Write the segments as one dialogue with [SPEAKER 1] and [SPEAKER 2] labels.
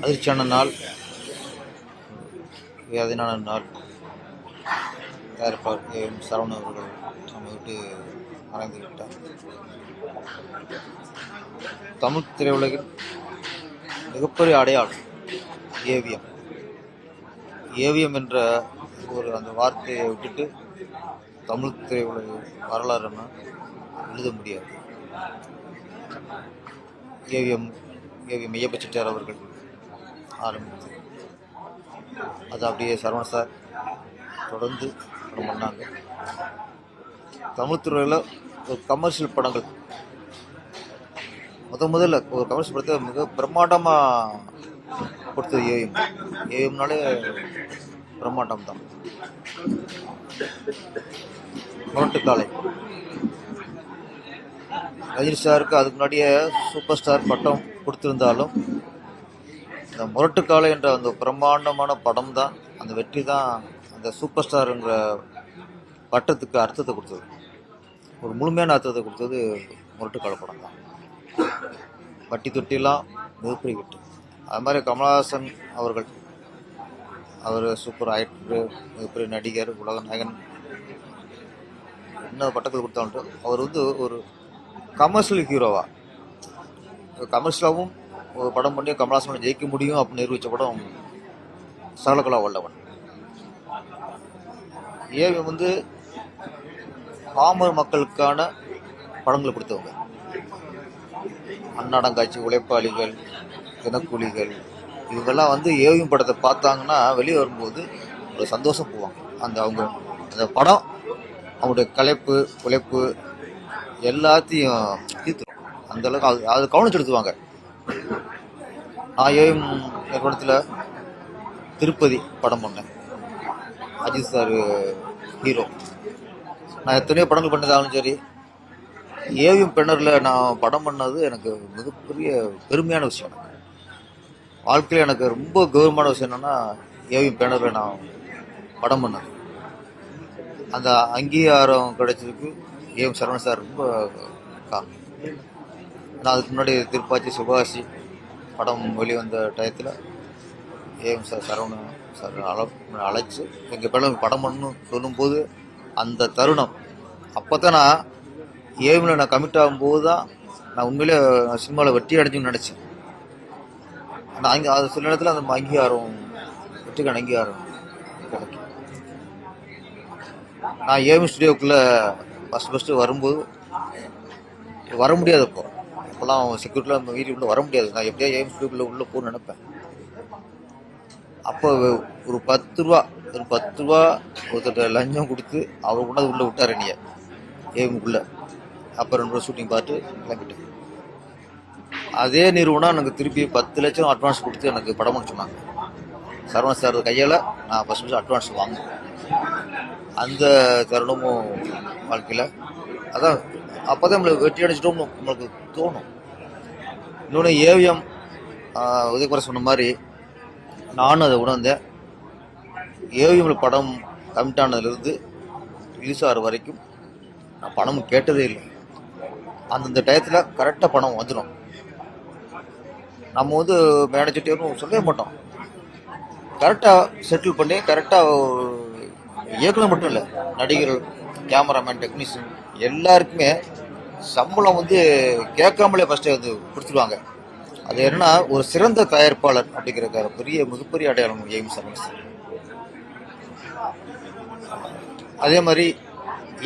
[SPEAKER 1] அதிர்ச்சியான நாள் வேதனையான நாள். தயாரிப்பாளர் எம் சரவணன் அவர்கள் நம்ம விட்டு மறைந்து விட்டார். தமிழ் திரையுலகில் மிகப்பெரிய அடையாளம் ஏவிஎம். ஏவிஎம் என்ற ஒரு அந்த வார்த்தையை விட்டுட்டு தமிழ் திரையுலக வரலாறுன்னு எழுத முடியாது. ஏவிஎம் ஏவிஎம் ஐயப்ப செட்டியார் அவர்கள் ஆரம்பித்து அது அப்படியே சரவண சார் தொடர்ந்து படம் பண்ணாங்க. தமிழ் துறையில் ஒரு கமர்ஷியல் படங்கள். முத முதல்ல ஒரு கமர்ஷியல் படத்தை மிக பிரம்மாண்டமாக கொடுத்தது ஏஎம் ஏஎம்னாலே பிரம்மாண்டம் தான். முரட்டுக்காலை ரஜினி சாருக்கு அதுக்கு முன்னாடியே சூப்பர் ஸ்டார் பட்டம் கொடுத்துருந்தாலும் இந்த முரட்டுக்காலை என்ற அந்த பிரம்மாண்டமான படம் தான் அந்த வெற்றி தான் அந்த சூப்பர் ஸ்டாருங்கிற பட்டத்துக்கு அர்த்தத்தை கொடுத்தது. ஒரு முழுமையான அர்த்தத்தை கொடுத்தது முரட்டுக்கால படம் தான் வட்டி தொட்டிலாம் மிகப்பெரிய வெற்றி. அது மாதிரி கமலஹாசன் அவர்கள் அவர் சூப்பர் ஆக்டர் மிகப்பெரிய நடிகர் உலக நாயகன். என்ன பட்டத்தை கொடுத்தாலும் அவர் வந்து ஒரு கமர்ஷியல் ஹீரோவா கமர்ஷியலாகவும் ஒரு படம் பண்ணி கமலஹாசனை ஜெயிக்க முடியும் அப்படின்னு நிரூபித்த படம் சகலகலா வல்லவன். ஏவி வந்து பாமர் மக்களுக்கான படங்களை கொடுத்தவங்க. அன்னாடங்காட்சி உழைப்பாளிகள் தினக்கூலிகள் இவங்கெல்லாம் வந்து ஏவியும் படத்தை பார்த்தாங்கன்னா வெளியே வரும்போது ஒரு சந்தோஷம் போவாங்க. அந்த அவங்க அந்த படம் அவங்களுடைய களைப்பு உழைப்பு எல்லாத்தையும் தீர்த்துரும். அந்த அளவுக்கு அது அது கவனம் செலுத்துவாங்க நான் ஏவிஎம் படத்தில் திருப்பதி படம் பண்ணேன். Ajith sir hero. நான் எத்தனையோ படங்கள் பண்ணதாலும் சரி ஏவிஎம் பெண்ணரில் நான் படம் பண்ணது எனக்கு மிகப்பெரிய பெருமையான விஷயம் எனக்கு. வாழ்க்கையில் எனக்கு ரொம்ப கௌரவமான விஷயம் என்னென்னா ஏவிஎம் பேனரில் நான் படம் பண்ணது. அந்த அங்கீகாரம் கிடைச்சதுக்கு ஏஎம் சரவணன் சார் ரொம்ப காரணம். நான் அதுக்கு முன்னாடி திருப்பாச்சி சுபாஷி படம் வெளிவந்த டயத்தில் ஏஎம் சார் சரவணன் சார் அழ அழைச்சி எங்கள் பேரில் படம் பண்ணணும் சொல்லும்போது அந்த தருணம். அப்போ தான் நான் ஏஎம்ல நான் கமிட் ஆகும்போது தான் நான் உண்மையிலே சினிமாவில் வெற்றி அடைஞ்சுன்னு நினச்சேன். நான் அங்கே அது சில நேரத்தில் அந்த அங்கீகாரம் வெற்றிக்கான அங்கீகாரம் கிடைக்கும். நான் ஏஎம் ஸ்டுடியோக்குள்ளே ஃபஸ்ட்டு ஃபஸ்ட்டு வரும்போது வர முடியாது அப்போல்லாம் செக்யூரிட்டியில் நம்ம உள்ளே வர முடியாது. நான் எப்படியா ஏஎம் ஸ்டுடியோக்குள்ளே உள்ளே போகணும்னு நினைப்பேன். அப்போ ஒரு பத்து ரூபா ஒரு பத்து ரூபா ஒருத்தர் லஞ்சம் கொடுத்து அவர் கொண்டாந்து உள்ளே விட்டார் என்னைய. ஏஎம்குள்ளே அப்போ ரெண்டு ரூபா ஷூட்டிங் பார்த்து கிளம்பிட்டேன். அதே நிறுவனம் எனக்கு திருப்பி பத்து லட்சம் அட்வான்ஸ் கொடுத்து எனக்கு படம் பண்ண சொன்னாங்க. சரவண சார் கையால் நான் ஃபஸ்ட் ஃபஸ்ட் அட்வான்ஸ் வாங்கினேன். அந்த தருணமும் வாழ்க்கையில். அதான் அப்போ தான் நம்மளுக்கு வெற்றி அடைச்சிட்டோம்னு நம்மளுக்கு தோணும். இன்னொன்று ஏவிஎம் உதயகுமார சொன்ன மாதிரி நானும் அதை உணர்ந்தேன். ஏவிஎம்ல படம் கமிட் ஆனதுலேருந்து ரிலீஸ் ஆகிற வரைக்கும் நான் பணம் கேட்டதே இல்லை. அந்தந்த டயத்தில் கரெக்டாக பணம் வந்துடும். நம்ம வந்து மேனேஜர்ட்டையும் சொல்லவே மாட்டோம். கரெக்டாக செட்டில் பண்ணி கரெக்டாக இயக்குனர் மட்டும் இல்லை நடிகர்கள் கேமராமேன் டெக்னீஷியன் எல்லாருக்குமே சம்பளம் வந்து கேட்காமலே ஃபஸ்ட்டு வந்து கொடுத்துருவாங்க. அது என்னன்னா ஒரு சிறந்த தயாரிப்பாளர் அப்படிங்கிற பெரிய மிகப்பெரிய அடையாளம் எய்ம் சர்வீஸ் அதே மாதிரி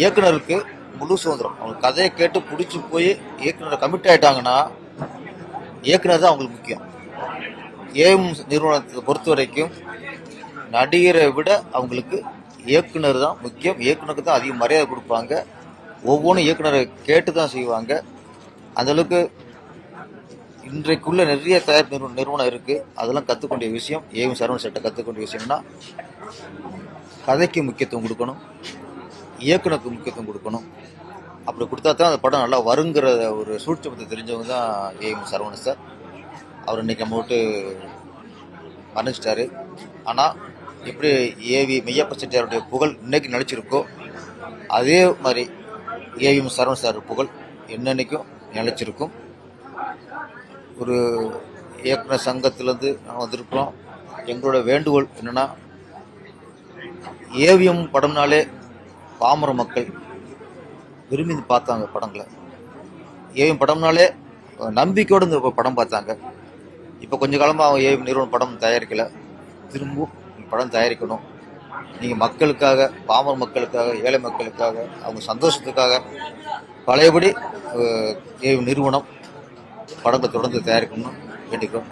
[SPEAKER 1] இயக்குனருக்கு முழு சுதந்திரம். அவங்க கதையை கேட்டு பிடிச்சி போய் இயக்குனரை கமிட் ஆகிட்டாங்கன்னா இயக்குனர் தான் அவங்களுக்கு முக்கியம். ஏஎம் நிறுவனத்தை பொறுத்த வரைக்கும் நடிகரை விட அவங்களுக்கு இயக்குனர் தான் முக்கியம். இயக்குனருக்கு தான் அதிக மரியாதை கொடுப்பாங்க. ஒவ்வொன்றும் இயக்குனரை கேட்டு தான் செய்வாங்க. அந்த அளவுக்கு இன்றைக்குள்ள நிறைய தயார் நிறுவன நிறுவனம் இருக்குது அதெல்லாம் கற்றுக்கொண்ட விஷயம். ஏஎம் சரவண செட்டை கற்றுக்கொண்ட விஷயம்னா கதைக்கு முக்கியத்துவம் கொடுக்கணும். இயக்குனருக்கு முக்கியத்துவம் கொடுக்கணும். அப்படி கொடுத்தா தான் அந்த படம் நல்லா வருங்கிற ஒரு சூழ்ச்சி தெரிஞ்சவங்க தான் ஏஎம் சரவணன் சார். அவர் இன்னைக்கு நம்ம விட்டு மறைஞ்சிட்டாரு ஆனால் எப்படி ஏவி மெய்யப்ப செட்டியாருடைய புகழ் இன்னைக்கு நினச்சிருக்கோ அதே மாதிரி ஏவிஎம் சரவண சார் புகழ் என்னென்னைக்கும் நினைச்சிருக்கும். ஒரு இயக்குனர் சங்கத்திலேருந்து நாங்கள் வந்திருக்கிறோம். எங்களோட வேண்டுகோள் என்னென்னா ஏவிஎம் படம்னாலே பாமர மக்கள் விரும்பி பார்த்தாங்க படங்களை. ஏவிஎம் படம்னாலே நம்பிக்கையோடு இந்த படம் பார்த்தாங்க. இப்போ கொஞ்ச காலமாக அவங்க ஏவிஎம் நிறுவனம் படம் தயாரிக்கலை. திரும்பவும் படம் தயாரிக்கணும். நீங்கள் மக்களுக்காக பாமர மக்களுக்காக ஏழை மக்களுக்காக அவங்க சந்தோஷத்துக்காக பழையபடி நிறுவனம் படத்தை தொடர்ந்து தயாரிக்கணும்னு வேண்டிக்கிறோம்.